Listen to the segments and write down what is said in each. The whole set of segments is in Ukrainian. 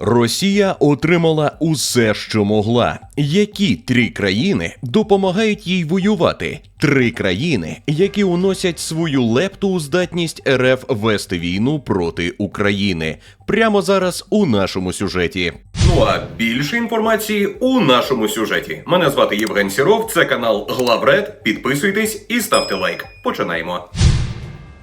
Росія отримала усе, що могла. Які три країни допомагають їй воювати? Три країни, які уносять свою лепту у здатність РФ вести війну проти України. Прямо зараз у нашому сюжеті. Ну а більше інформації у нашому сюжеті. Мене звати Євген Сіров. Це канал Главред. Підписуйтесь і ставте лайк. Починаємо.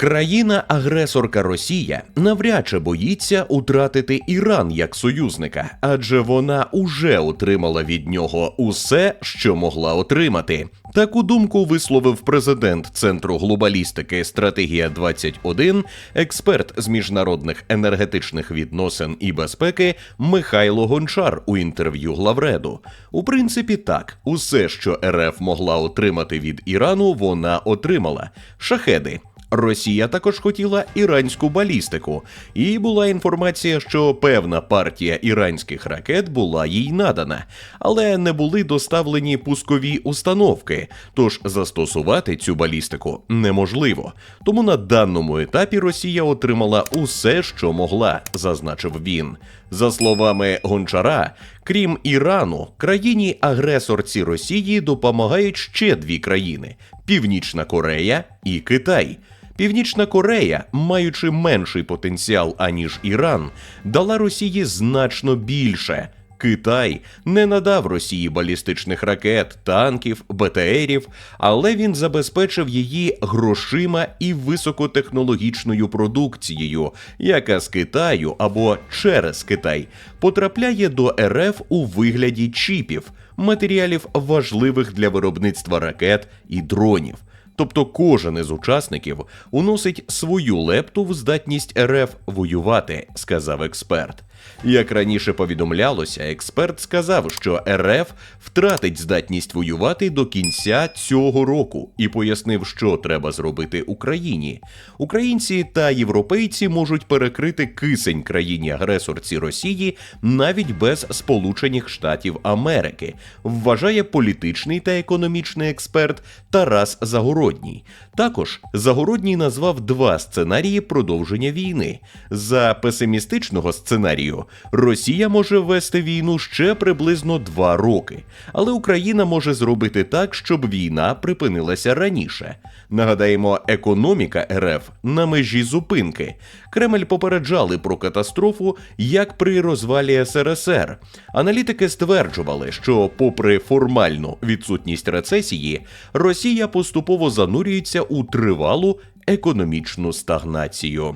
Країна-агресорка Росія навряд чи боїться утратити Іран як союзника, адже вона уже отримала від нього усе, що могла отримати. Таку думку висловив президент Центру глобалістики Стратегія 21 експерт з міжнародних енергетичних відносин і безпеки Михайло Гончар у інтерв'ю Главреду. У принципі, так, усе, що РФ могла отримати від Ірану, вона отримала. Шахеди. Росія також хотіла іранську балістику, і була інформація, що певна партія іранських ракет була їй надана, але не були доставлені пускові установки. Тож застосувати цю балістику неможливо. Тому на даному етапі Росія отримала усе, що могла, зазначив він. За словами Гончара, крім Ірану, країні-агресорці Росії допомагають ще дві країни: Північна Корея і Китай. Північна Корея, маючи менший потенціал аніж Іран, дала Росії значно більше. Китай не надав Росії балістичних ракет, танків, БТРів, але він забезпечив її грошима і високотехнологічною продукцією, яка з Китаю або через Китай потрапляє до РФ у вигляді чіпів, матеріалів важливих для виробництва ракет і дронів. Тобто кожен із учасників уносить свою лепту в здатність РФ воювати, сказав експерт. Як раніше повідомлялося, експерт сказав, що РФ втратить здатність воювати до кінця цього року і пояснив, що треба зробити Україні. Українці та європейці можуть перекрити кисень країні-агресорці Росії навіть без Сполучених Штатів Америки, вважає політичний та економічний експерт Тарас Загородній. Також Загородній назвав два сценарії продовження війни. За песимістичного сценарію Росія може вести війну ще приблизно два роки, але Україна може зробити так, щоб війна припинилася раніше. Нагадаємо, економіка РФ на межі зупинки. Кремль попереджали про катастрофу як при розвалі СРСР. Аналітики стверджували, що, попри формальну відсутність рецесії, Росія поступово занурюється у тривалу економічну стагнацію.